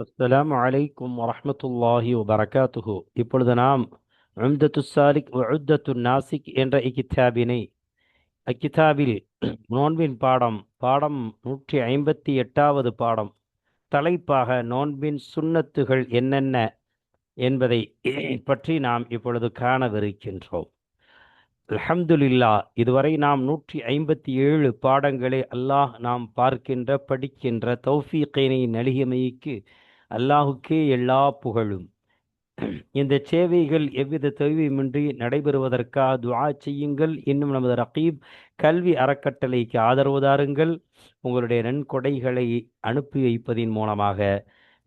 அஸ்லாம் அலைக்கும் வரமத்துல்லாஹி வபரகாத்துஹு இப்பொழுது நாம் உம்தத்து சாலிக் உத்தத்து நாசிக் என்ற இக்கித்தாபினை அக்கிதாபில் நோன்பின் பாடம் பாடம் நூற்றி ஐம்பத்தி எட்டாவது பாடம் தலைப்பாக நோன்பின் சுண்ணத்துகள் என்னென்ன என்பதை பற்றி நாம் இப்பொழுது காணவிருக்கின்றோம் அலமதுல்லா இதுவரை நாம் நூற்றி ஐம்பத்தி ஏழு பாடங்களை அல்லாஹ் நாம் பார்க்கின்ற படிக்கின்ற தௌஃபீக்கினை நலிகமைக்கு அல்லாஹுக்கே எல்லா புகழும். இந்த சேவைகள் எவ்வித தொய்வுமின்றி நடைபெறுவதற்காக துவா செய்யுங்கள். இன்னும் நமது ரகீப் கல்வி அறக்கட்டளைக்கு ஆதரவு தாருங்கள். உங்களுடைய நன்கொடைகளை அனுப்பி வைப்பதின் மூலமாக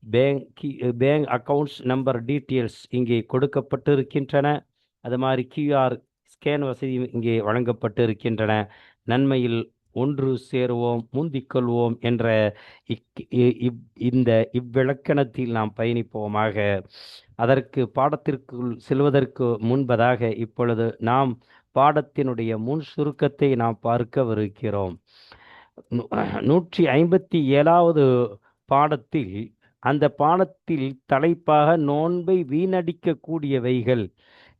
bank bank accounts number details இங்கே கொடுக்கப்பட்டிருக்கின்றன. அது மாதிரி கியூஆர் ஸ்கேன் வசதி இங்கே வழங்கப்பட்டு இருக்கின்றன நன்மையில் ஒன்று சேருவோம் முந்திக்கொள்வோம் என்ற இக் இ- இவ் இந்த இவ்விளக்கணத்தில் நாம் பயணிப்போமாக. அதற்கு பாடத்திற்குள் செல்வதற்கு முன்பதாக இப்பொழுது நாம் பாடத்தினுடைய முன் சுருக்கத்தை நாம் பார்க்கவிருக்கிறோம். நூற்றி ஐம்பத்தி ஏழாவது பாடத்தில் அந்த பாடத்தில் தலைப்பாக நோன்பை வீணடிக்கக்கூடியவைகள்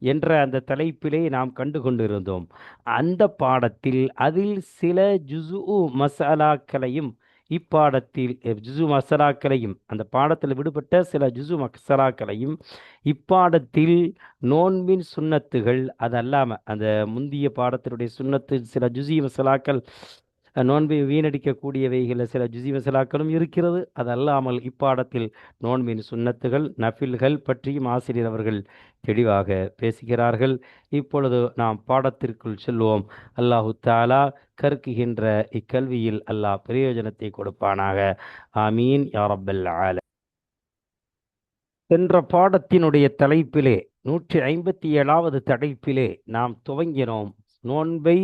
என்ற அந்த தலைப்பிலே நாம் கண்டு கொண்டிருந்தோம் அந்த பாடத்தில் அதில் சில ஜுசு மசாலாக்களையும் இப்பாடத்தில் ஜுசு மசாலாக்களையும் அந்த பாடத்தில் விடுபட்ட சில ஜுசு மசாலாக்களையும் இப்பாடத்தில் நோன்பின் சுண்ணத்துகள் அது அல்லாமல் அந்த முந்திய பாடத்தினுடைய சுண்ணத்து சில ஜுசி மசாலாக்கள் நோன்பை வீணடிக்கக்கூடியவைகளில் சில ஜுசி மசாலாக்களும் இருக்கிறது. அதல்லாமல் இப்பாடத்தில் நோன்பின் சுன்னத்துகள் நஃபில்கள் பற்றியும் ஆசிரியர் அவர்கள் தெளிவாக பேசுகிறார்கள். இப்பொழுது நாம் பாடத்திற்குள் செல்வோம். அல்லாஹு தாலா கற்குகின்ற இக்கல்வியில் அல்லாஹ் பிரயோஜனத்தை கொடுப்பானாக. ஆமீன். யாரப்பல் ஆல. சென்ற பாடத்தினுடைய தலைப்பிலே நூற்றி ஐம்பத்தி ஏழாவது தலைப்பிலே நாம் துவங்கினோம். நோன்பை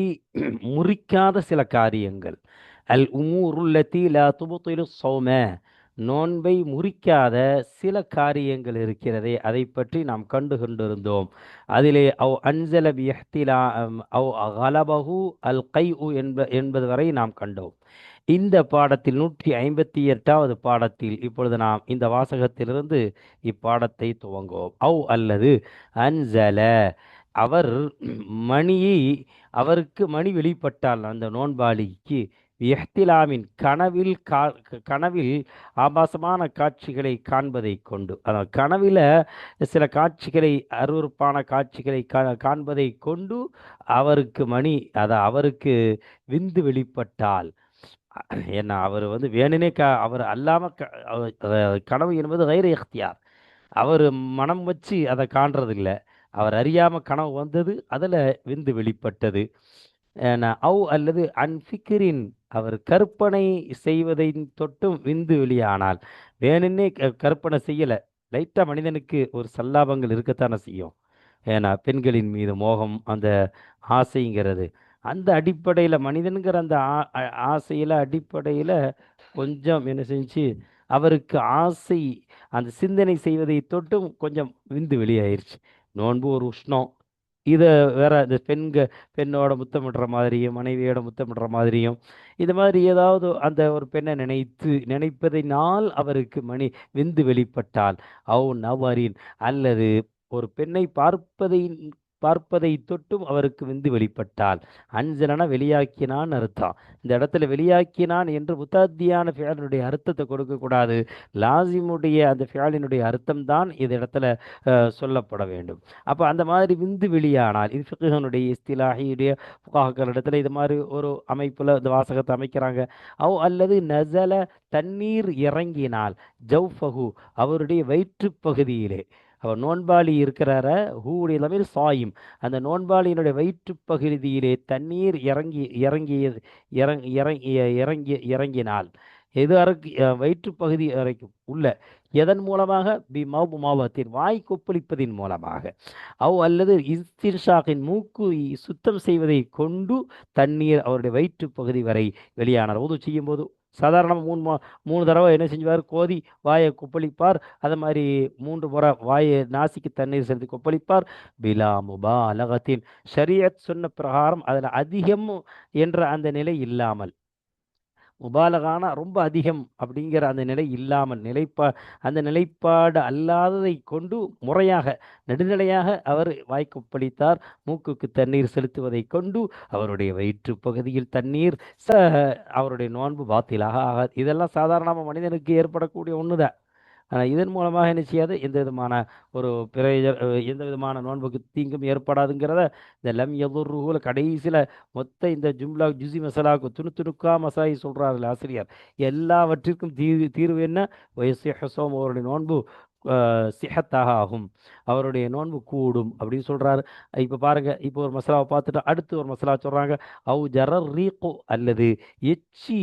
முறிக்காத சில காரியங்கள். அல் உமூருல்லத்தி லா துபுத்திலு சௌம. நோன்பை முறிக்காத சில காரியங்கள் இருக்கிறதே அதை பற்றி நாம் கண்டு கொண்டிருந்தோம் அதிலே அவ் அன்சல பியஹ்திலா அவ் அகலபஹு அல் கை என்ப என்பது வரை நாம் கண்டோம். இந்த பாடத்தில் நூற்றி ஐம்பத்தி எட்டாவது பாடத்தில் இப்பொழுது நாம் இந்த வாசகத்திலிருந்து இப்பாடத்தை துவங்குவோம். அவ் அல்லது அன்சல அவர் மணியை அவருக்கு மணி வெளிப்பட்டால் அந்த நோன்பாளிக்கு எஹ்திலாமின் கனவில் கா கனவில் ஆபாசமான காட்சிகளை காண்பதை கொண்டு அதாவது கனவில் சில காட்சிகளை அருவருப்பான காட்சிகளை கா காண்பதை கொண்டு அவருக்கு மணி அதை அவருக்கு விந்து வெளிப்பட்டால் ஏன்னா அவர் வந்து வேணுனே க அவர் அல்லாமல் க கனவு என்பது கைர இഖ்தியார் அவர் மனம் வச்சு அதை காண்றதில்ல. அவர் அறியாமல் கனவு வந்தது அதில் விந்து வெளிப்பட்டது. ஏன்னா, அவ் அல்லது அன்பிக்கிரின் அவர் கற்பனை செய்வதை தொட்டும் விந்து வெளியானால் வேணுன்னே க- கற்பனை செய்யலை. லைட்டாக மனிதனுக்கு ஒரு சல்லாபங்கள் இருக்கத்தானே செய்யும். ஏன்னா பெண்களின் மீது மோகம் அந்த ஆசைங்கிறது. அந்த அடிப்படையில் மனிதனுங்கிற அந்த ஆ- ஆசையில் அடிப்படையில் கொஞ்சம் என்ன செஞ்சு அவருக்கு ஆசை அந்த சிந்தனை செய்வதை தொட்டும் கொஞ்சம் விந்து வெளியாயிருச்சு. நோன்பு ஒரு உஷ்ணம். இதை வேற இந்த பெண்க பெண்ணோட முத்தமிடுற மாதிரியும் மனைவியோட முத்தமிடுற மாதிரியும் இது மாதிரி ஏதாவது அந்த ஒரு பெண்ணை நினைத்து நினைப்பதினால் அவருக்கு மணி விந்து வெளிப்பட்டால் அவ் நவரின் அல்லது ஒரு பெண்ணை பார்ப்பதை பார்ப்பதை தொட்டும் அவருக்கு விந்து வெளிப்பட்டால். அஞ்சலனா வெளியாக்கினான் அர்த்தம். இந்த இடத்துல வெளியாக்கினான் என்று முத்தாத்தியான ஃபியாலினுடைய அர்த்தத்தை கொடுக்கக்கூடாது. லாசிமுடைய அந்த ஃபியாலினுடைய அர்த்தம் தான் இது இடத்துல சொல்லப்பட வேண்டும். அப்போ அந்த மாதிரி விந்து வெளியானால் இது ஃபிகுனுடைய இஸ்திலாஹியுடைய புகாக்கள் இடத்துல இது மாதிரி ஒரு அமைப்பில் இந்த வாசகத்தை அமைக்கிறாங்க. அவ் அல்லது நசல தண்ணீர் இறங்கினால் ஜவ்ஃபகு அவருடைய வயிற்று பகுதியிலே அவர் நோன்பாளி இருக்கிறார? ஹூடைய தமிழ் சாயும். அந்த நோன்பாளியினுடைய வயிற்று பகுதியிலே தண்ணீர் இறங்கி இறங்கியது இறங் இறங்கிய இறங்கி இறங்கினால் எது அறக்கு வயிற்றுப் பகுதி வரைக்கும் உள்ள எதன் மூலமாக? பி மாவு மாவத்தின் வாய் கொப்பளிப்பதின் மூலமாக. அவ் அல்லது இஸ்திர்ஷாக்கின் மூக்கு சுத்தம் செய்வதை கொண்டு தண்ணீர் அவருடைய வயிற்றுப் பகுதி வரை வெளியானார் உது செய்யும்போது சாதாரணமாக மூணு மா மூணு தடவை என்ன செஞ்சுவார் கோதி வாயை கொப்பளிப்பார். அது மாதிரி மூன்று முறை வாயை நாசிக்கு தண்ணீர் செலுத்தி கொப்பளிப்பார். பிலா முபாலகத்தின் ஷரியத் சொன்ன பிரகாரம் அதில் அதிகம் என்ற அந்த நிலை இல்லாமல். முபாலகானா ரொம்ப அதிகம் அப்படிங்கிற அந்த நிலை இல்லாமல் நிலைப்பா அந்த நிலைப்பாடு அல்லாததை கொண்டு முறையாக நடுநிலையாக அவர் வாய்க்கு பழித்தார் மூக்குக்கு தண்ணீர் செலுத்துவதை கொண்டு அவருடைய வயிற்று பகுதியில் தண்ணீர் ச அவருடைய நோன்பு பாத்திலாக ஆகாது. இதெல்லாம் சாதாரணமாக மனிதனுக்கு ஏற்படக்கூடிய ஒன்று தான் இதன் மூலமாக என்ன செய்யாது? எந்த விதமான ஒரு பிரயோஜ எந்த விதமான நோன்புக்கு தீங்கும் ஏற்படாதுங்கிறத இந்த லம் எதுர்ருகுல கடைசியில் மொத்த இந்த ஜும்லா ஜுசி மசாலாவுக்கு துணு துணுக்கா மசாயி சொல்கிறார்கள் ஆசிரியர். எல்லாவற்றிற்கும் தீர்வு தீர்வு என்ன? வயசு ஹசோம் அவருடைய நோன்பு சிஹத்தாக ஆகும் அவருடைய நோன்பு கூடும் அப்படின்னு சொல்கிறாரு இப்போ பாருங்கள் இப்போ ஒரு மசாலாவை பார்த்துட்டு அடுத்து ஒரு மசாலா சொல்கிறாங்க அவு ஜரர் ரீகோ அல்லது எச்சி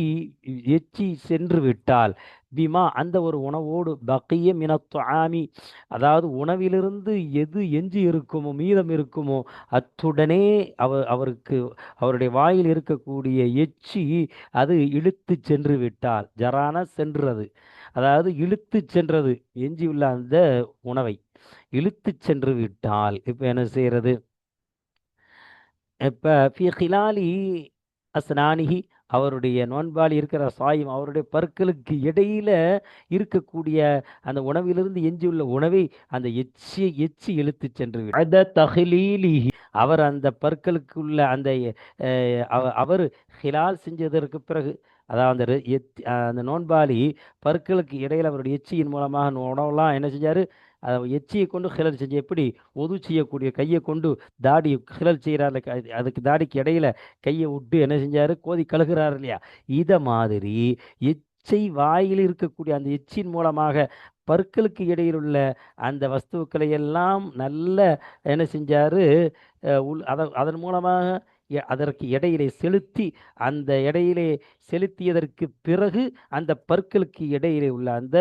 எச்சி சென்று விட்டால் பிமா அந்த ஒரு உணவோடு பக்கிய மினத்து ஆமி அதாவது உணவிலிருந்து எது எஞ்சி இருக்குமோ மீதம் இருக்குமோ அத்துடனே அவர் அவருக்கு அவருடைய வாயில் இருக்கக்கூடிய எச்சி அது இழுத்து சென்று விட்டால் ஜரான சென்றது. அதாவது இழுத்து சென்றது எஞ்சியுள்ள அந்த உணவை. இழுத்து சென்று விட்டால் இப்போ என்ன செய்யறது? இப்போ ஃபி ஹிலாலி அஸ்னானிஹி அவருடைய நோன்பாளி இருக்கிற சாயம் அவருடைய பற்களுக்கு இடையில இருக்கக்கூடிய அந்த உணவிலிருந்து எஞ்சியுள்ள உணவை அந்த எச்சி எச்சி இழுத்து சென்று. அத அவர் அந்த பற்களுக்குள்ள அந்த அவர் ஹிலால் செஞ்சதற்கு பிறகு அதாவது அந்த எத்தி எத்- அந்த நோன்பாளி பற்களுக்கு இடையில் அவருடைய எச்சியின் மூலமாக நு- என்ன செஞ்சார்? அதை எச்சியை கொண்டு ஹிலல் செஞ்சு எப்படி? ஒது செய்யக்கூடிய கையை கொண்டு தாடி ஹிலல் செய்கிறாரு அதுக்கு தாடிக்கு இடையில் கையை விட்டு என்ன செஞ்சார்? கோதி கழுகிறார் இல்லையா? இதை மாதிரி எச்சை வாயில் இருக்கக்கூடிய அந்த எச்சின் மூலமாக பற்களுக்கு இடையில் உள்ள அந்த வஸ்துக்களை எல்லாம் நல்ல என்ன செஞ்சார்? உள் அதன் மூலமாக அதற்கு இடையிலே செலுத்தி அந்த இடையிலே செலுத்தியதற்கு பிறகு அந்த பற்களுக்கு இடையிலே உள்ள அந்த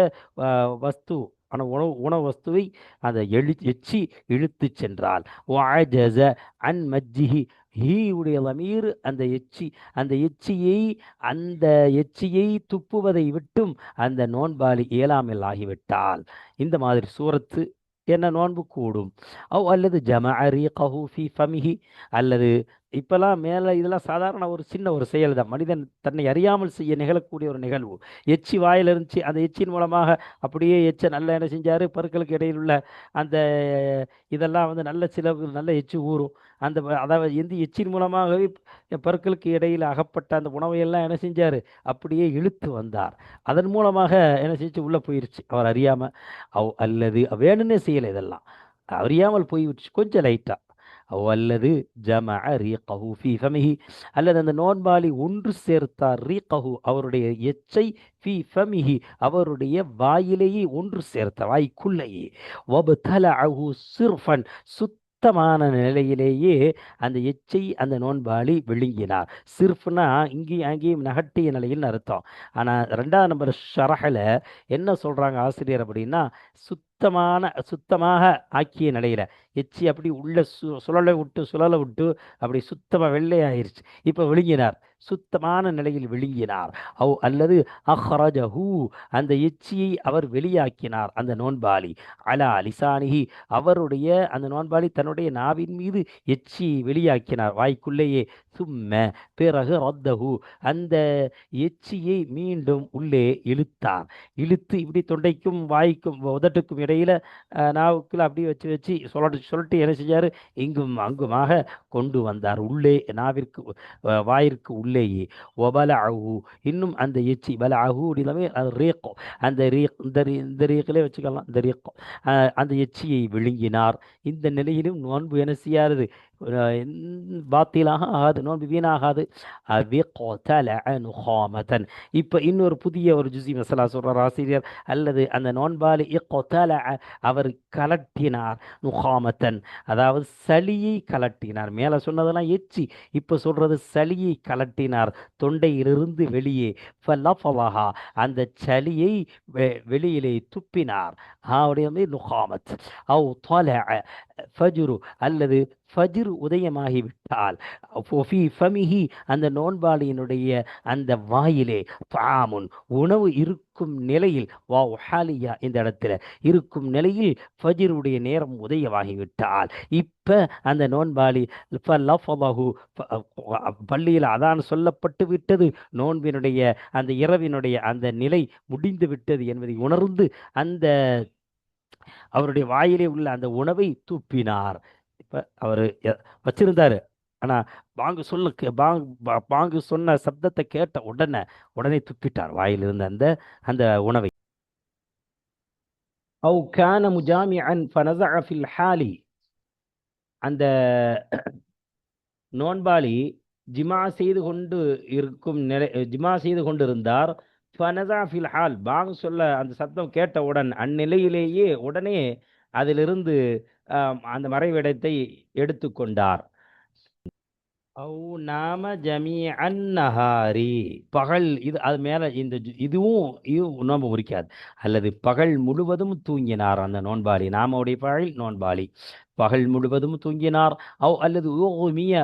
வஸ்து ஆன உணவு உணவு வஸ்துவை அந்த எழு எச்சி இழுத்து சென்றால் வாஜஸ அன் மஜ்ஜிஹி ஹீயுடைய லமீர் அந்த எச்சி அந்த எச்சியை அந்த எச்சியை துப்புவதை விட்டும் அந்த நோன்பாளி இயலாமல் ஆகிவிட்டால் இந்த மாதிரி சூரத்து என்ன நோன்பு கூடும்? அவ் அல்லது ஜம ரீகஹு ஃபி ஃபமிஹி அல்லது இப்பெல்லாம் மேலே இதெல்லாம் சாதாரண ஒரு சின்ன ஒரு செயல் தான். மனிதன் தன்னை அறியாமல் செய்ய நிகழக்கூடிய ஒரு நிகழ்வு. எச்சி வாயில் இருந்துச்சு அந்த எச்சின் மூலமாக அப்படியே எச்சை நல்லா என்ன செஞ்சார். பற்களுக்கு இடையில் உள்ள அந்த இதெல்லாம் வந்து நல்ல சில நல்ல எச்சி ஊறும். அந்த அதாவது எந்த எச்சின் மூலமாகவே பற்களுக்கு இடையில் அகப்பட்ட அந்த உணவையெல்லாம் என்ன செஞ்சார்? அப்படியே இழுத்து வந்தார். அதன் மூலமாக என்ன செஞ்சு உள்ளே போயிருச்சு. அவர் அறியாமல் அவ் அல்லது வேணும்னே செய்யலை இதெல்லாம். அறியாமல் போயிடுச்சு கொஞ்சம் லைட்டாக அல்லது ஜம ரீகஹு ஃபி ஃபமிஹி. அல்லது அந்த நோன்பாளி ஒன்று சேர்த்தார் ரீகஹு அவருடைய எச்சை ஃபி ஃபமிஹி அவருடைய வாயிலேயே ஒன்று சேர்த்தார் வாய்க்குள்ளேயே. வபதலஅஹு சிர்ஃபன் சுத்தமான நிலையிலேயே அந்த எச்சை அந்த நோன்பாளி விழுங்கினார். சிர்ஃப்னா இங்கேயும் அங்கேயும் நகட்டிய நிலையில் அர்த்தம். ஆனால் ரெண்டாவது நம்பர் ஷரஹில் என்ன சொல்கிறாங்க ஆசிரியர் அப்படின்னா சுத் சுத்தமான சுத்தமாக ஆக்கிய நிலையில். எச்சி அப்படி உள்ள சு சுழலை விட்டு சுழலை விட்டு அப்படி சுத்தமாக வெள்ளையாயிருச்சு. இப்போ விழுங்கினார். சுத்தமான நிலையில் விழுங்கினார். அவ் அல்லது அஹ்ரஜஹு அந்த எச்சியை அவர் வெளியாக்கினார் அந்த நோன்பாளி. அலா லிசானிஹி அவருடைய அந்த நோன்பாளி தன்னுடைய நாவின் மீது எச்சியை வெளியாக்கினார். வாய்க்குள்ளேயே சும்ம பிறகு ரத்தஹு. அந்த எச்சியை மீண்டும் உள்ளே இழுத்தார் இழுத்து இப்படி தொண்டைக்கும் வாய்க்கும் உதட்டுக்கும் இடையில நாவுக்குள்ள அப்படியே வச்சு வச்சு சொல்லட்டு சொல்லிட்டு என்ன செஞ்சார்? இங்கும் அங்குமாக கொண்டு வந்தார். உள்ளே நாவிற்கு வாயிற்கு உள்ளே உள்ளேயே. ஒபலஹு இன்னும் அந்த எச்சி பலஹு அப்படிலாமே அது ரீக்கம். அந்த ரீக் இந்த இந்த ரீக்கிலே வச்சுக்கலாம் இந்த ரீக்கம். அஹ், அந்த எச்சியை விழுங்கினார். இந்த நிலையிலும் நோன்பு என்ன செய்யாது பாத்திலாக ஆகாது நோன்பு வீணாகாது. நுகாமதன் இப்போ இன்னொரு புதிய ஒரு ஜுசி மசாலா சொல்கிறார் ஆசிரியர். அல்லது அந்த நோன்பாலி இக்கொத்தல அவர் கலட்டினார் நுகாமத்தன் அதாவது சளியை கலட்டினார். மேலே சொன்னதெல்லாம் எச்சி இப்போ சொல்கிறது சளியை கலட்டினார். தொண்டையிலிருந்து வெளியே. ஃபலஃபலஹா அந்த சளியை வெ- வெளியிலே துப்பினார். அவருடைய நுகாமத். அவு தொல ஃபஜுரு அல்லது ஃபஜிர் உதயமாகிவிட்டால். ஃபி ஃபமிஹி அந்த நோன்பாளியினுடைய அந்த வாயிலே தாமுன் உணவு இருக்கும் நிலையில் வா ஹாலியா இந்த இடத்துல இருக்கும் நிலையில் ஃபஜிருடைய நேரம் உதயமாகிவிட்டால். இப்போ அந்த நோன்பாளி ஃபலஃபலஹு பள்ளியில் அதான் சொல்லப்பட்டு விட்டது நோன்பினுடைய அந்த இரவினுடைய அந்த நிலை முடிந்து விட்டது என்பதை உணர்ந்து அந்த அவருடைய வாயிலே உள்ள அந்த உணவை துப்பினார். இப்போ அவரு எ- வச்சிருந்தாரு. ஆனா பாங்கு சொல்லு கே- பாங்கு பாங்கு சொன்ன சப்தத்தை கேட்ட உடனே உடனே துப்பிட்டார் வாயில் இருந்த அந்த அந்த உணவை. அவு கான முஜாமி அன் ஃபில் ஹாலி. அந்த நோன்பாளி ஜிமா செய்து கொண்டு இருக்கும் நிலை ஜிமா செய்து கொண்டிருந்தார். இருந்தார் ஃபில் ஹால். பாங் சொல்ல அந்த சத்தம் கேட்டவுடன் அந்நிலையிலேயே உடனே அதிலிருந்து அந்த மறைவிடத்தை எடுத்துக்கொண்டார் அவு நாம ஜமி அந்நஹாரி பகல் இது அது மேலே இந்த இதுவும் இதுவும் நோன்பு முறிக்காது. அல்லது பகல் முழுவதும் தூங்கினார் அந்த நோன்பாளி. நாமவுடைய பகல் நோன்பாளி. பகல் முழுவதும் தூங்கினார். அவ் அல்லது ஓமிய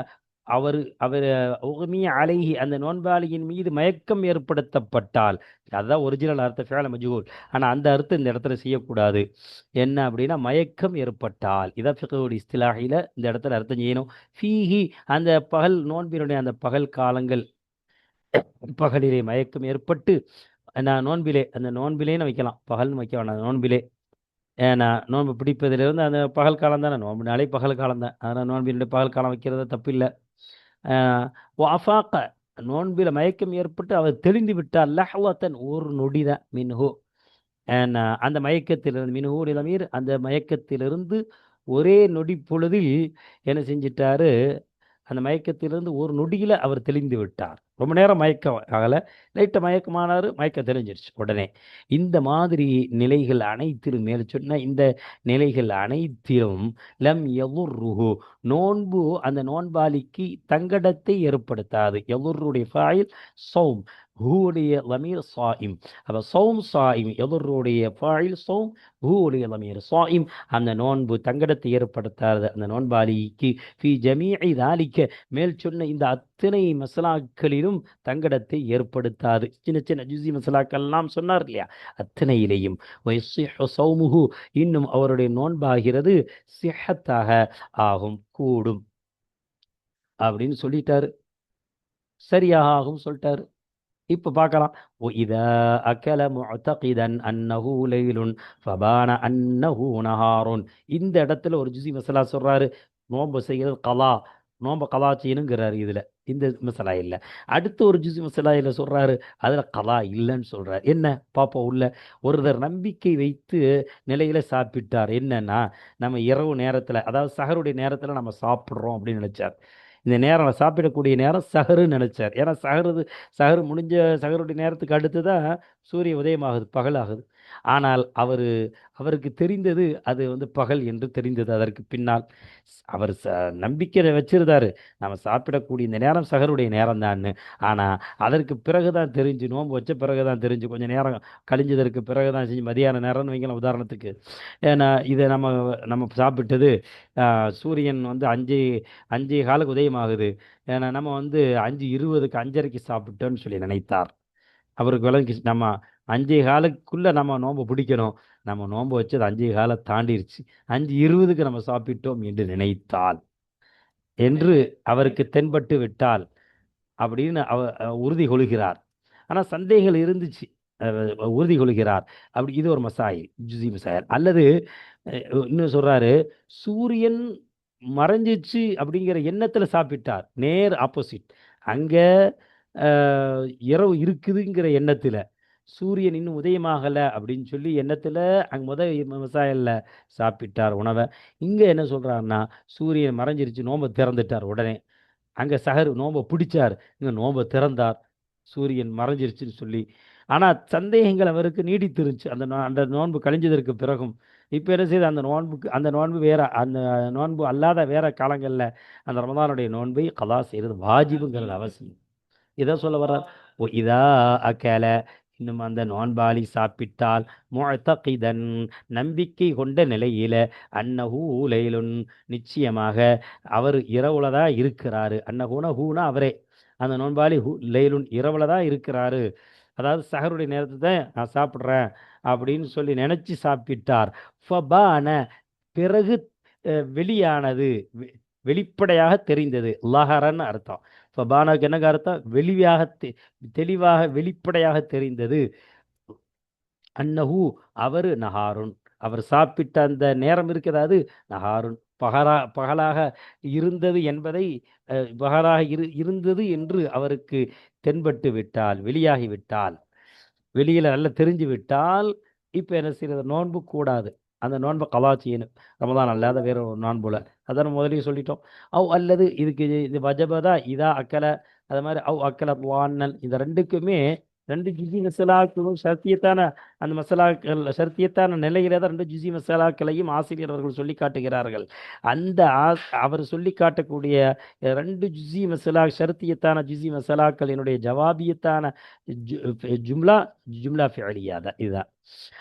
அவர் அவர் உகமிய அலைஹி அந்த நோன்பாளியின் மீது மயக்கம் ஏற்படுத்தப்பட்டால் அதுதான் ஒரிஜினல் அர்த்தம் ஃபேல மஜூல் ஆனால் அந்த அர்த்தம் இந்த இடத்துல செய்யக்கூடாது. என்ன அப்படின்னா மயக்கம் ஏற்பட்டால். இதான் ஃபிகோடி இந்த இடத்துல அர்த்தம் செய்யணும். ஃபீஹி அந்த பகல் நோன்பினுடைய அந்த பகல் காலங்கள் பகலிலே மயக்கம் ஏற்பட்டு நான் நோன்பிலே அந்த நோன்பிலேன்னு வைக்கலாம். பகல்னு வைக்க வேணாம் நோன்பிலே. ஏன்னா நோன்பு பிடிப்பதிலிருந்து அந்த பகல் காலம் தானே நோன்புனாலே பகல் காலம் தான். அதனால் நோன்பினுடைய பகல் காலம் வைக்கிறது தப்பில்லை. வாஃபாக்க நோன்பில் மயக்கம் ஏற்பட்டு அவர் தெளிந்து விட்டார். லஹ்வத்தன் ஒரு நொடி தான் மின்ஹு. அந்த மயக்கத்திலிருந்து மின்ஹூ நிலமீர் அந்த மயக்கத்திலிருந்து ஒரே நொடி பொழுதில் என்ன செஞ்சிட்டாரு? அந்த மயக்கத்திலிருந்து ஒரு நொடியில் அவர் தெளிந்து விட்டார். ரொம்ப நேரம் மயக்கம் ஆகலை. லைட்டாக மயக்கமானார் மயக்கம் தெரிஞ்சிருச்சு உடனே. இந்த மாதிரி நிலைகள் அனைத்திலும் மேல் சொன்ன இந்த நிலைகள் அனைத்திலும் லம் எவுர்ருஹு நோன்பு அந்த நோன்பாளிக்கு தங்கடத்தை ஏற்படுத்தாது. எவுருடைய ஃபாயில் சௌம் ஹூடைய லமீர் சாயிம். அப்போ சௌம் சாயிம் எவருடைய ஃபாயில் சௌம் ஹூடைய லமீர் சாயிம். அந்த நோன்பு தங்கடத்தை ஏற்படுத்தாது. அந்த நோன்பாளிக்கு ஃபி ஜமீ தாலிக்க மேல் சொன்ன இந்த அத்தனை மசலாக்களிலும் வரையிலும் தங்கடத்தை ஏற்படுத்தாது. சின்ன சின்ன ஜூசி மசாலாக்கள்லாம் சொன்னார் இல்லையா? அத்தனையிலேயும். இன்னும் அவருடைய நோன்பாகிறது சிஹத்தாக ஆகும் கூடும். அப்படின்னு சொல்லிட்டாரு. சரியாக ஆகும் சொல்லிட்டாரு. இப்போ பார்க்கலாம். இதா அகல முத்தகிதன் அன்னஹூ லைலுன் ஃபபான அன்னஹூ நஹாருன். இந்த இடத்துல ஒரு ஜுசி மசாலா சொல்றாரு. நோம்பு செய்கிறது கலா. நோன்பு கலா செய்யணுங்கிறாரு இந்த மசலா இல்லை. அடுத்து ஒரு ஜுசி மசலாயில சொல்கிறாரு அதில் கலா இல்லைன்னு சொல்கிறார் என்ன? பாப்பா உள்ள. ஒருத்தர் நம்பிக்கை வைத்து நிலையில் சாப்பிட்டார். என்னன்னா நம்ம இரவு நேரத்தில் அதாவது சகருடைய நேரத்தில் நம்ம சாப்பிட்றோம் அப்படின்னு நினச்சார். இந்த நேரம் சாப்பிடக்கூடிய நேரம் சகருன்னு நினச்சார். ஏன்னா சகருது சகரு முடிஞ்ச சகருடைய நேரத்துக்கு அடுத்து தான் சூரிய உதயமாகுது பகலாகுது. ஆனால் அவர் அவருக்கு தெரிந்தது அது வந்து பகல் என்று தெரிந்தது. அதற்கு பின்னால் அவர் ச நம்பிக்கை வச்சிருந்தாரு. நம்ம சாப்பிடக்கூடிய இந்த நேரம் சகருடைய நேரம் தான்னு ஆனால் அதற்கு பிறகு தான் தெரிஞ்சு நோன்பு வச்ச பிறகு தான் தெரிஞ்சு கொஞ்சம் நேரம் கழிஞ்சதற்கு பிறகு தான் செஞ்சு மதியான நேரம்னு வைக்கலாம் உதாரணத்துக்கு. ஏன்னா இதை நம்ம நம்ம சாப்பிட்டது சூரியன் வந்து அஞ்சு அஞ்சு காலுக்கு உதயமாகுது. ஏன்னா நம்ம வந்து அஞ்சு இருபதுக்கு அஞ்சரைக்கு சாப்பிட்டோன்னு சொல்லி நினைத்தார். அவருக்கு விளங்கி நம்ம அஞ்சே காலுக்குள்ள நம்ம நோன்பு பிடிக்கணும். நம்ம நோன்பு வச்சது அஞ்சே காலை தாண்டிருச்சு. அஞ்சு இருபதுக்கு நம்ம சாப்பிட்டோம் என்று நினைத்தால். என்று அவருக்கு தென்பட்டு விட்டால் அப்படின்னு அவ உறுதி கொள்கிறார். ஆனால் சந்தேகங்கள் இருந்துச்சு. உறுதி கொள்கிறார். அப்படி இது ஒரு மசாயில் ஜுசி மசாயில். அல்லது இன்னும் சொல்றாரு சூரியன் மறைஞ்சிச்சு அப்படிங்கிற எண்ணத்துல சாப்பிட்டார். நேர் ஆப்போசிட். அங்க இரவு இருக்குதுங்கிற எண்ணத்துல. சூரியன் இன்னும் உதயமாகலை அப்படின்னு சொல்லி எண்ணத்துல அங்க முத மசாயல்ல சாப்பிட்டார் உணவை. இங்க என்ன சொல்றாருன்னா சூரியன் மறைஞ்சிருச்சு நோன்பை திறந்துட்டார் உடனே. அங்க சஹர் நோன்பை பிடிச்சார். இங்க நோன்பை திறந்தார். சூரியன் மறைஞ்சிருச்சுன்னு சொல்லி. ஆனா சந்தேகங்கள் அவருக்கு நீடித்திருந்துச்சு. அந்த நோ- அந்த நோன்பு கழிஞ்சதற்கு பிறகும். இப்போ என்ன செய்யுது அந்த நோன்புக்கு அந்த நோன்பு வேற அந்த நோன்பு அல்லாத வேற காலங்கள்ல அந்த ரமதானுடைய நோன்பை கலா செய்யறது வாஜிபுங்கிறது அவசியம். இதை சொல்ல வர்றார். இதா அக்கல இன்னும் அந்த நோன்பாளி சாப்பிட்டால் முஅத்தகிதன் நம்பிக்கை கொண்ட நிலையில அன்னஹூ லைலுன். நிச்சயமாக அவர் இரவுல தான் இருக்கிறாரு. அன்னஹூன ஹூனா அவரே. அந்த நோன்பாளி ஹூ லைலுன் இரவுல தான் இருக்கிறாரு. அதாவது சகருடைய நேரத்தை தான் நான் சாப்பிட்றேன் அப்படின்னு சொல்லி நினச்சி சாப்பிட்டார். ஃபபான பிறகு வெளியானது வெ- வெளிப்படையாக தெரிந்தது. லஹரன்னு அர்த்தம். ஃபபானாக்கு என்னங்க அர்த்தம் வெளியாக தெ- தெளிவாக வெளிப்படையாக தெரிந்தது. அன்னஹூ அவர் நஹாருன். அவர் சாப்பிட்ட அந்த நேரம் இருக்கிறதாவது நகாருன் நஹாருன். பகலா பகலாக இருந்தது என்பதை பகலாக இரு இருந்தது என்று அவருக்கு தென்பட்டு விட்டால் வெளியாகி விட்டால் நல்லா தெரிஞ்சு விட்டால் இப்போ என்ன செய்யறது? நோன்பு கூடாது. அந்த நோன்பை கலா செய்யணும் ரமதான் அல்லாத வேற ஒரு நோன்புல அதான் முதலையும் சொல்லிட்டோம். அவ் அல்லது இதுக்கு இது வஜபதா இதா அக்கலை அது மாதிரி அவ் அக்கலை வான்னல் இந்த ரெண்டுக்குமே ரெண்டு ஜுசி மசாலாக்களும் சத்தியத்தான அந்த மசாலாக்கள் சத்தியத்தான நிலையில தான் ரெண்டு ஜுசி மசாலாக்களையும் ஆசிரியர் அவர்கள் சொல்லி காட்டுகிறார்கள். அந்த அவர் சொல்லி காட்டக்கூடிய ரெண்டு ஜுசி மசாலா ஷர்த்தியத்தான மசாலாக்கள் மசாலாக்களினுடைய ஜவாபியத்தான ஜு- ஜும்லா ஜும்லா ஃபேலியா தான் இதுதான்.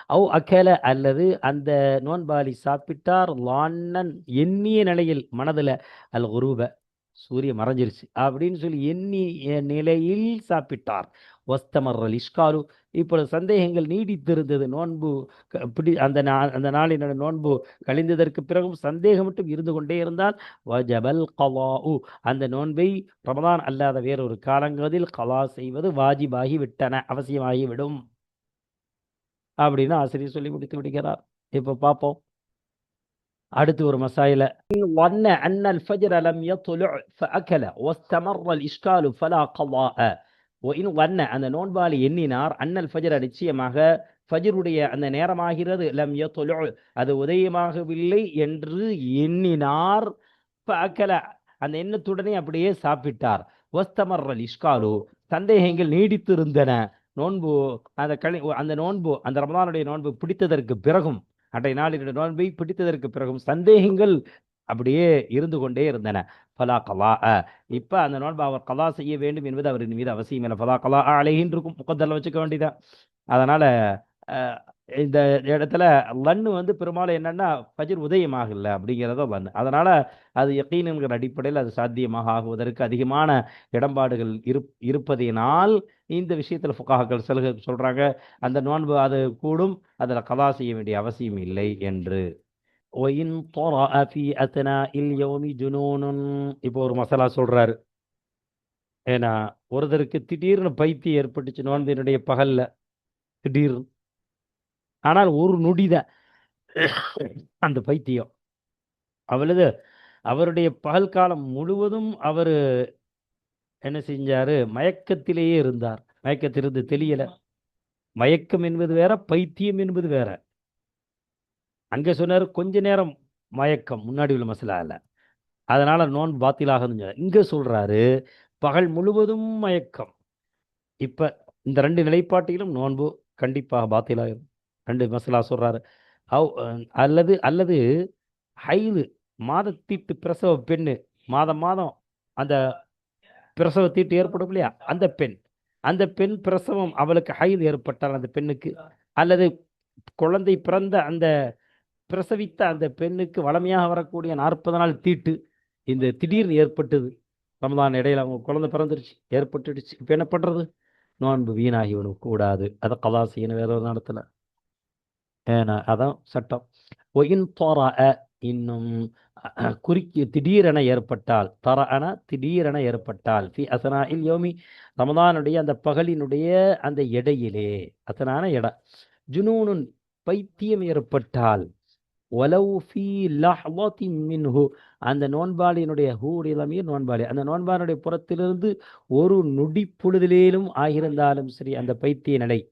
அவ் அக்கல அல்லது அந்த நோன்பாலி சாப்பிட்டார் லான்னன் எண்ணிய நிலையில் மனதில் அல் குருப சூரிய மறைஞ்சிருச்சு அப்படின்னு சொல்லி எண்ணி நிலையில் சாப்பிட்டார். வஸ்தமர்ரல் இஷ்காலு இப்பொழுது சந்தேகங்கள் நீடித்திருந்தது நோன்பு க- பிடி அந்த நா அந்த நாளினோட நோன்பு கழிந்ததற்கு பிறகும் சந்தேகம் மட்டும் இருந்து கொண்டே இருந்தால் வஜபல் கலாஉ அந்த நோன்பை ரமதான் அல்லாத வேறொரு காலங்களில் கலா செய்வது வாஜிபாகி விட்டன அவசியமாகி விடும் அப்படின்னு ஆசிரியர் சொல்லி முடித்து விடுகிறார் இப்போ பார்ப்போம் அடுத்து ஒரு மசாயில ظن أن الفجر لم يطلع فأكل واستمر الإشكال فلا قضاء ஓ இன் வண்ண அந்த நோன்பாளி எண்ணினார் அண்ணல் ஃபஜர நிச்சயமாக ஃபஜருடைய அந்த நேரமாகிறது. லம் தொழு அது உதயமாகவில்லை என்று எண்ணினார். பார்க்கல அந்த எண்ணத்துடனே அப்படியே சாப்பிட்டார். ஒஸ்தமர்ரல் இஷ்காலு சந்தேகங்கள் நீடித்திருந்தன. நோன்பு அந்த கணி அந்த நோன்பு அந்த ரமதானுடைய நோன்பு பிடித்ததற்கு பிறகும் அன்றைய நாளினுடைய நோன்பை பிடித்ததற்கு பிறகும் சந்தேகங்கள் அப்படியே இருந்து கொண்டே இருந்தன. ஃபலா கலா இப்போ அந்த நோன்பை அவர் கலா செய்ய வேண்டும் என்பது அவரின் மீது அவசியம் இல்லை. ஃபலா கலா அலைகின்னு இருக்கும். முக்கத்தில் வச்சுக்க வேண்டியதான் அதனால் இந்த இடத்துல லன்னு வந்து பெரும்பாலும் என்னென்னா பஜிர் உதயமாகல அப்படிங்கிறத லன்னு. அதனால் அது யக்கீனுங்கிற அடிப்படையில் அது சாத்தியமாக ஆகுவதற்கு அதிகமான இடம்பாடுகள் இருப் இருப்பதினால் இந்த விஷயத்தில் ஃபுக்காக்கள் சில சொல்கிறாங்க அந்த நோன்பு அது கூடும். அதில் கலா செய்ய வேண்டிய அவசியம் இல்லை என்று ஒயின் தொரா அஃபி அத்தனா இல் யோமி ஜுனூனுன் இப்போ ஒரு மசாலா சொல்கிறாரு ஏன்னா ஒருத்தருக்கு திடீர்னு பைத்தி ஏற்பட்டுச்சு நோன்பு என்னுடைய பகலில் திடீர்னு. ஆனால் ஒரு நொடிதான் அந்த பைத்தியம். அவளது அவருடைய பகல் காலம் முழுவதும் அவர் என்ன செஞ்சார்? மயக்கத்திலேயே இருந்தார். மயக்கத்திலிருந்து தெரியலை மயக்கம் என்பது வேற பைத்தியம் என்பது வேற. அங்கே சொன்னார் கொஞ்ச நேரம் மயக்கம் முன்னாடி உள்ள மசலா அதனால் அதனால நோன் பாத்திலாக இங்கே சொல்கிறாரு பகல் முழுவதும் மயக்கம். இப்போ இந்த ரெண்டு நிலைப்பாட்டிலும் நோன்பு கண்டிப்பாக பாத்திலாகும் ரெண்டு மசிலா சொல்கிறாரு அவ் அல்லது அல்லது ஹைது மாதத்தீட்டு பிரசவ பெண்ணு மாதம் மாதம் அந்த பிரசவ தீட்டு ஏற்படும் இல்லையா? அந்த பெண். அந்த பெண் பிரசவம் அவளுக்கு ஹைது ஏற்பட்டால் அந்த பெண்ணுக்கு அல்லது குழந்தை பிறந்த அந்த பிரசவித்த அந்த பெண்ணுக்கு வளமையாக வரக்கூடிய நாற்பது நாள் தீட்டு இந்த திடீர்னு ஏற்பட்டது. ரமதான் இடையில அவங்க குழந்தை பிறந்துருச்சு. ஏற்பட்டுடுச்சு. இப்போ என்ன பண்ணுறது நோன்பு வீணாகி கூடாது அதை கதா செய்யணும். வேற ஒரு நேரத்தில் ஏன்னா அதான் சட்டம். ஒயின் தோரா இன்னும் குறுக்கி திடீரென ஏற்பட்டால். தரஅன திடீரென ஏற்பட்டால். ஃபி அசனா இல் யோமி. ரமதானுடைய அந்த பகலினுடைய அந்த இடையிலே அசனான இட ஜுனூனுன் பைத்தியம் ஏற்பட்டால். ஒலவு லஹ்வத்தி மின்ஹு. அந்த நோன்பாளியினுடைய ஹூரிலமே நோன்பாளி அந்த நோன்பாளுடைய புறத்திலிருந்து ஒரு நொடி பொழுதிலேயும் ஆகியிருந்தாலும் சரி அந்த பைத்திய நிலை.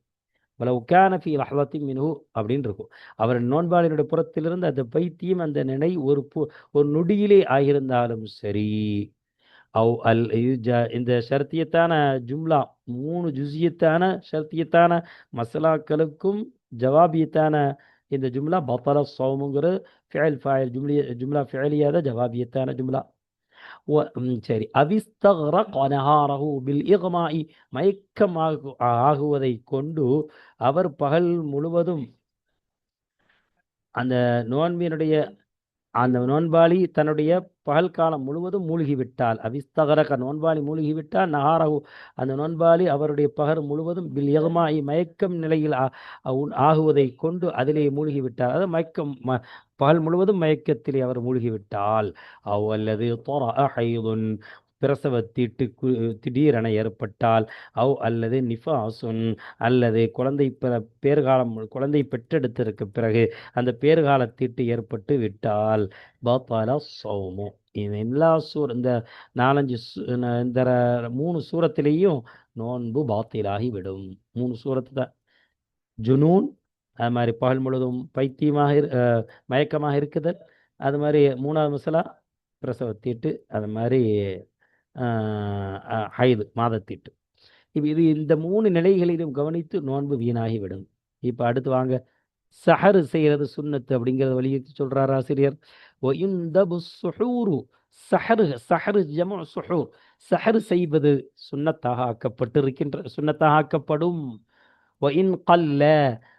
வலவு கான லஹ்வத்தி மின்ஹு அப்படின்னு இருக்கும். அவர் நோன்பாளியினுடைய புறத்திலிருந்து அந்த பைத்தியம் அந்த நிலை ஒரு பு- ஒரு நொடியிலே ஆகியிருந்தாலும் சரி. அவ் அல் இந்த ஷர்த்தியத்தான ஜும்லா மூணு ஜுசியத்தான ஷர்த்தியத்தான மசலாக்களுக்கும் ஜவாபியத்தான இந்த ஜும்லா பத்தல சோமுங்கிற ஃபியல் ஃபாயல் ஜும்லிய ஜும்லா ஃபியலியா தான் ஜவாபியத்தான ஜும்லா. ஒ- சரி. அவிஸ்தர கொனஹாரஹு பில் இகமாயி மயக்கம் ஆகுவதை கொண்டு அவர் பகல் முழுவதும் அந்த நோன்பினுடைய அந்த நோன்பாளி தன்னுடைய பகல் காலம் முழுவதும் மூழ்கிவிட்டால் அவிஸ்தகரக நோன்பாளி மூழ்கிவிட்டால் நகாரகு அந்த நோன்பாளி அவருடைய பகர் முழுவதும் பில் மயக்கம் நிலையில் ஆ- ஆகுவதை கொண்டு அதிலே மூழ்கிவிட்டார் அதாவது மயக்கம் ம பகல் முழுவதும் மயக்கத்திலே அவர் மூழ்கிவிட்டால் அவ் அல்லது பிரசவ ஹைதுன் பிரசவத்தீட்டு கு திடீரென ஏற்பட்டால் அவ் அல்லது நிஃபாசுன் அல்லது குழந்தை பிற பேறுகாலம் குழந்தை பெற்றெடுத்ததற்கு பிறகு அந்த பேறுகால தீட்டு ஏற்பட்டு விட்டால் பாப்பாலா சௌமோ. இது எல்லா சூர் இந்த நாலஞ்சு இந்த ர- மூணு சூரத்திலேயும் நோன்பு பாத்திலாகி விடும். மூணு சூரத்து தான். ஜுனூன் அது மாதிரி பகல் முழுவதும் பைத்தியமாக இரு- மயக்கமாக இருக்குதல். அது மாதிரி மூணாவது மசலா பிரசவத்தீட்டு அது மாதிரி ஹயது மாதத்தீட்டு. இப்போ இது இந்த மூணு நிலைகளிலும் கவனித்து நோன்பு வீணாகிவிடும். இப்போ அடுத்து வாங்க. சஹரு செய்கிறது சுன்னத்து அப்படிங்கிறத வலியுறுத்தி சொல்கிறார் ஆசிரியர். சுஹூரு சஹரு சஹரு ஜமு சுஹூர். சஹரு செய்வது சுன்னத்தாக ஆக்கப்பட்டிருக்கின்ற சுன்னத்தாக ஆக்கப்படும். ஒயின் கல்ல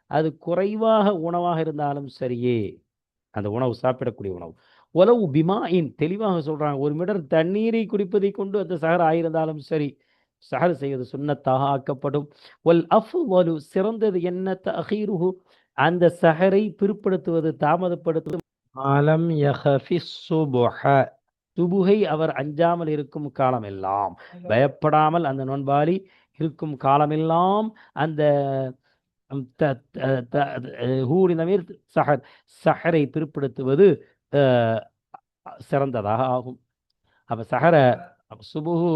அது குறைவாக உணவாக இருந்தாலும் சரியே. அந்த உணவு சாப்பிடக்கூடிய உணவு. உலவு பிமாயின் தெளிவாக சொல்றாங்க. ஒரு மிடர் தண்ணீரை குடிப்பதை கொண்டு அந்த சஹர் ஆயிருந்தாலும் சரி சஹர் செய்வது சுன்னத்தாக ஆக்கப்படும். ஒல் அஃவலு சிறந்தது என்ன? தஹீருஹு. அந்த சஹரை பிற்படுத்துவது தாமதப்படுத்துவது. ஆலம் யஹஃபி சுபுஹ சுபுகை அவர் அஞ்சாமல் இருக்கும் காலமெல்லாம். பயப்படாமல் அந்த நோன்பாளி இருக்கும் காலமெல்லாம். அந்த ம், த- த- த- சஹர் சஹரை பிற்படுத்துவது சிறந்ததாக ஆகும். அப்போ சஹரை அப்ப சுபுகு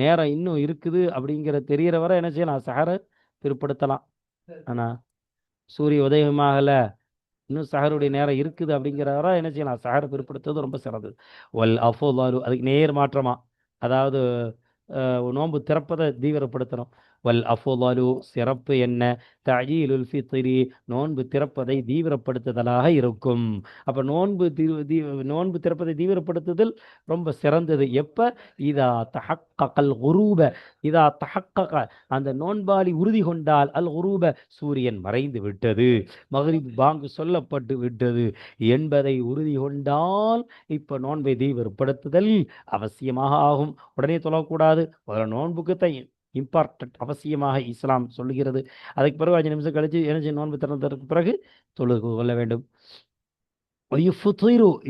நேரம் இன்னும் இருக்குது அப்படிங்கிற தெரிகிற வரை என்ன செய்யலாம்? சஹரை பிற்படுத்தலாம். ஆனால் சூரிய உதயமாகல இன்னும் சஹருடைய நேரம் இருக்குது அப்படிங்கிற வரை என்ன செய்யலாம்? சஹரை பிற்படுத்துவது ரொம்ப சிறந்தது. வல் அஃபோலாலு அதுக்கு நேர் மாற்றமா அதாவது நோன்பு திறப்பதை தீவிரப்படுத்தணும். வல் அஃபோலாலு சிறப்பு என்ன? தஜீலுல் ஃபித்ரி நோன்பு திறப்பதை தீவிரப்படுத்துதலாக இருக்கும். அப்போ நோன்பு தீ நோன்பு திறப்பதை தீவிரப்படுத்துதல் ரொம்ப சிறந்தது. எப்போ? இதா தஹக்கல் உரூப இதா தஹக்கக அந்த நோன்பாளி உறுதி கொண்டால் அல் குரூப சூரியன் மறைந்து விட்டது. மகரிப் பாங்கு சொல்லப்பட்டு விட்டது. என்பதை உறுதி கொண்டால் இப்போ நோன்பை தீவிரப்படுத்துதல் அவசியமாக ஆகும். உடனே தொழக்கூடாது. முதல்ல நோன்புக்கு தான் இம்பார்ட்டன்ட் அவசியமாக இஸ்லாம் சொல்லுகிறது. அதுக்கு பிறகு அஞ்சு நிமிஷம் கழிச்சு எனர்ஜி நோன்பு திறந்ததற்கு பிறகு தொழுது கொள்ள வேண்டும்.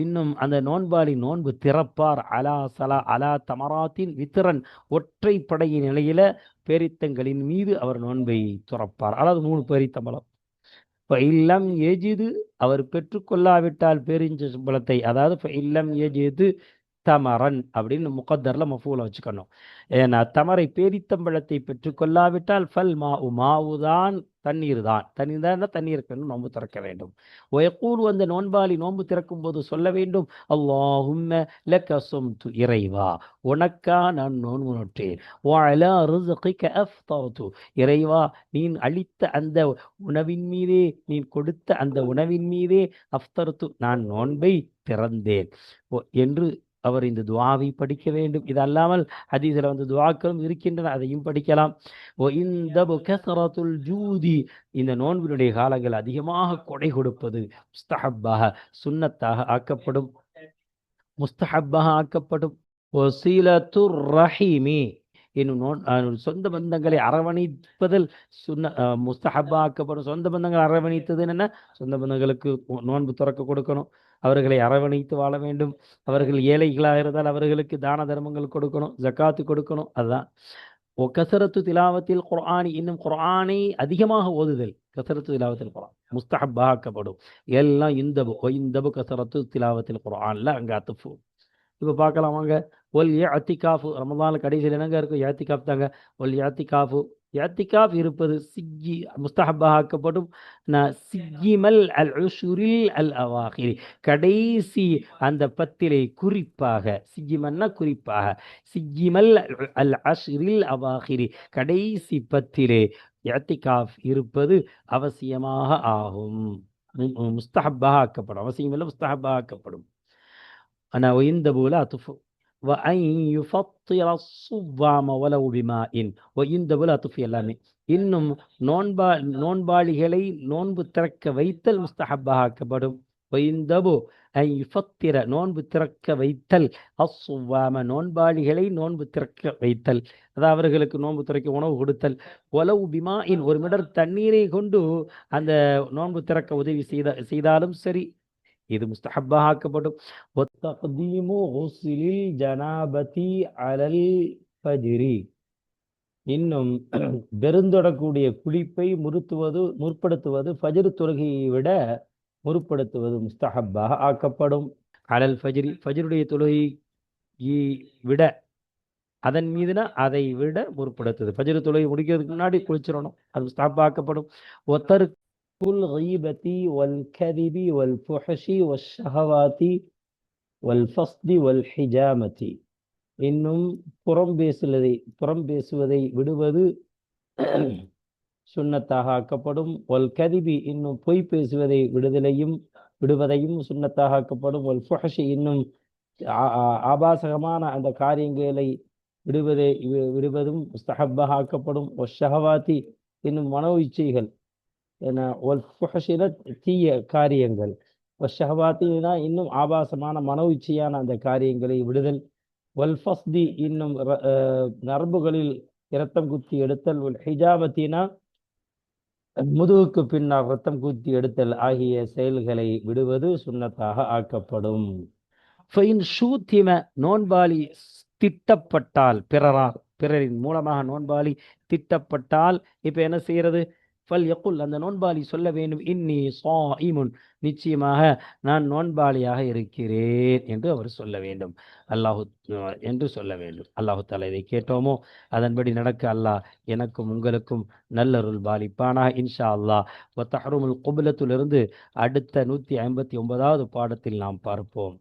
இன்னும் அந்த நோன்பாளி நோன்பு திறப்பார். அலா சலா அலா தமராத்தின் வித்திரன் ஒற்றை படைய நிலையில பேரித்தங்களின் மீது அவர் நோன்பை துறப்பார். அதாவது மூணு பேரித்தம்பலம். இல்லம் ஏஜிது அவர் பெற்றுக்கொள்ளாவிட்டால் பேரிஞ்ச சம்பளத்தை அதாவது இல்லம் ஏஜிது தமரன் அப்படின்னு முகத்தரில் மஃபூலை வச்சுக்கணும். ஏன்னா தமரை பேரித்தம்பழத்தை பெற்றுக்கொள்ளாவிட்டால் ஃபல் மாவு மாவுதான் தண்ணீர் தான் தண்ணீர் தான் தண்ணீர் வேண்டும் நோன்பு திறக்க வேண்டும். ஒயக்கூல் அந்த நோன்பாளி நோன்பு திறக்கும் போது சொல்ல வேண்டும் அல்லாஹும்ம லக்கசும் சும்து இறைவா உனக்கா நான் நோன்பு நோற்றேன். வஅலா ரிஸ்கிக அஃப்தர்து இறைவா நீ அளித்த அந்த உணவின் மீதே நீ கொடுத்த அந்த உணவின் மீதே அஃப்தர்து நான் நோன்பை திறந்தேன். ஓ- என்று அவர் இந்த துவாவை படிக்க வேண்டும். இது அல்லாமல் ஹதீஸில் வந்து துவாக்களும் இருக்கின்றன அதையும் படிக்கலாம். ஓ இந்த ஜூதி இந்த நோன்பினுடைய காலங்கள் அதிகமாக கொடை கொடுப்பது முஸ்தஹப்பாக சுன்னத்தாக ஆக்கப்படும். முஸ்தஹப்பாக ஆக்கப்படும். ஒசீலத்துர் ரஹீமி என்னும் நோன் அஹ் சொந்த பந்தங்களை அரவணைப்பதில் சுன்ன அஹ் ஆக்கப்படும். சொந்த பந்தங்களை அரவணைத்தது என்ன சொந்த பந்தங்களுக்கு நோன்பு துறக்க கொடுக்கணும். அவர்களை அரவணைத்து வாழ வேண்டும். அவர்கள் ஏழைகளாக இருந்தால் அவர்களுக்கு தான தர்மங்கள் கொடுக்கணும் ஜக்காத்து கொடுக்கணும். அதுதான். ஓ கசரத்து திலாவத்தில் குர்ஆனி இன்னும் குர்ஆனை அதிகமாக ஓதுதல். கசரத்து திலாவத்தில் குரான் முஸ்தஹப்பாக்கப்படும். எல்லாம் இந்த இந்த கசரத்து திலாவத்தில் குர்ஆன்ல அங்கே அத்துஃபு. இப்போ பார்க்கலாம் வாங்க. ஒல் யாத்திகாஃபு ரமதான கடைசியில் என்னங்க இருக்கும் ஏத்திகாஃப் தாங்க. ஒல் ஏத்திகாஃபு யாத்திகாஃப் இருப்பது சிக்கி முஸ்தஹப்பாக ஆக்கப்படும் நான் சிக்கிமல் அல் உஷுரில் அல் அவாஹிரி கடைசி அந்த பத்திலே குறிப்பாக சிக்கிமன்னா குறிப்பாக சிக்கிமல் அல் அஷ்ரில் அவாஹிரி கடைசி பத்திலே யாத்திகாஃப் இருப்பது அவசியமாக ஆகும். முஸ்தஹப்பாக ஆக்கப்படும் அவசியம் இல்லை முஸ்தஹப்பாக ஆக்கப்படும் ஆனால் இந்த போல அத்துஃபு ஒலவு பிமா இன் ஓ இந்த விழாத்துஃபி எல்லாமே இன்னும் நோன்பா நோன்பாளிகளை நோன்பு திறக்க வைத்தல் முஸ்தஹப்பாக்கப்படும் ஒயிந்தபு யுஃபத்திர நோன்பு திறக்க வைத்தல் அசுவாம நோன்பாளிகளை நோன்பு திறக்க வைத்தல். அதாவது அவர்களுக்கு நோன்பு திறக்க உணவு கொடுத்தல். உலவு பிமா இன் ஒரு மிடர் தண்ணீரை கொண்டு அந்த நோன்பு திறக்க உதவி செய்த செய்தாலும் சரி. இது முஸ்தஹப்பாக ஆக்கப்படும் ஒத்தகதீமு ஹுஸ்லில் ஜனாபதி அலல் பஜிரி இன்னும் பெருந்தொடக்கூடிய குளிப்பை முறுத்துவது முற்படுத்துவது ஃபஜ்ர் தொழுகையை விட முற்படுத்துவது முஸ்தஹப்பாக ஆக்கப்படும். அலல் ஃபஜ்ரி ஃபஜ்ருடைய தொழுகையை விட அதன் மீதுனா அதை விட முற்படுத்துது. ஃபஜ்ர் தொழுகை முடிக்கிறதுக்கு முன்னாடி குளிச்சிடணும். அது முஸ்தஹப்பாக ஆக்கப்படும் ஒத்தரு الغيبة والكذب والفحش والشهوات والفصد والحجامة இன்னும் புறம் பேசுவதை புறம் பேசுவதை விடுவது சுண்ணத்தாக ஆக்கப்படும் ஒல் கதிபி இன்னும் பொய் பேசுவதை விடுதலையும் விடுவதையும் சுண்ணத்தாக ஆக்கப்படும் ஒல் ஃபுஹஷி இன்னும் ஆ- ஆ- ஆபாசகமான அந்த காரியங்களை விடுவதை வி- விடுவதும் முஸ்தஹப்பாக ஆக்கப்படும் ஒல் ஷஹவாத்தி இன்னும் மனோ இச்சைகள் என்ன தீய காரியங்கள். ஷஹவாத்தினா இன்னும் ஆபாசமான மன உச்சியான அந்த காரியங்களை விடுதல். வல்ஃபஸ்தி இன்னும் நரம்புகளில் இரத்தம் குத்தி எடுத்தல். ஹிஜாபத்தினா முதுகுக்கு பின்னால் ரத்தம் குத்தி எடுத்தல் ஆகிய செயல்களை விடுவது சுண்ணத்தாக ஆக்கப்படும். ஃபைன் ஷூத்திம திட்டப்பட்டால் பிறரால் பிறரின் மூலமாக நோன்பாலி திட்டப்பட்டால் இப்ப என்ன செய்யறது? ஃபல் யக்குல் அந்த நோன்பாளி சொல்ல வேண்டும் இன்னி சா சாயிமுன் நிச்சயமாக நான் நோன்பாளியாக இருக்கிறேன் என்று அவர் சொல்ல வேண்டும். அல்லாஹு என்று சொல்ல வேண்டும். அல்லாஹு தாலா இதை கேட்டோமோ? அதன்படி நடக்க அல்லாஹ் எனக்கும் உங்களுக்கும் நல்லருள் பாலிப்பானா இன்ஷா அல்லாஹ். வத்தஹருமுல் குபுலத்திலிருந்து அடுத்த நூற்றி ஐம்பத்தி ஒன்பதாவது பாடத்தில் நாம் பார்ப்போம்.